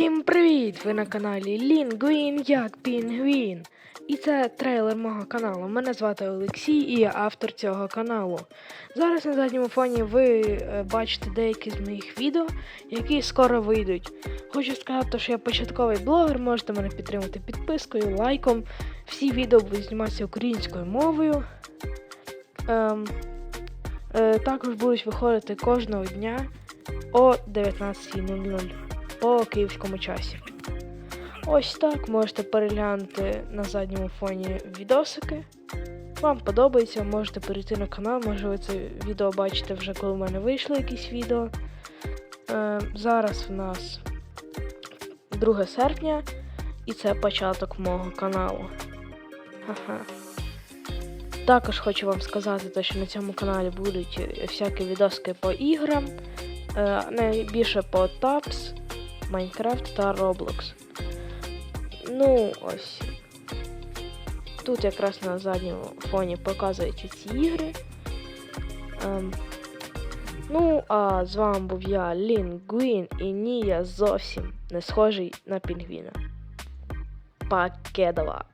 Всім привіт! Ви на каналі Лінгвін як Пінгвін. І це трейлер мого каналу. Мене звати Олексій і я автор цього каналу. Зараз на задньому фоні ви е, бачите деякі з моїх відео, які скоро вийдуть. Хочу сказати, що я початковий блогер, можете мене підтримати підпискою, лайком. Всі відео будуть зніматися українською мовою. Ем, е, також будуть виходити кожного дня о 19.00 по київському часі. Ось так можете переглянути на задньому фоні відосики. Вам подобається, можете перейти на канал, може ви це відео бачите вже, коли в мене вийшло якісь відео. Е, зараз в нас 2 серпня, і це початок мого каналу. Ага. Також хочу вам сказати, що на цьому каналі будуть всякі відоски по іграм, е, найбільше по Tabs, Майнкрафт та Roblox. Ну, ось. Тут якраз на задньому фоні показують ці ігри. Ем, ну, а з вами був я, Лінгвін, і ні, я зовсім не схожий на пінгвіна. Пакедова.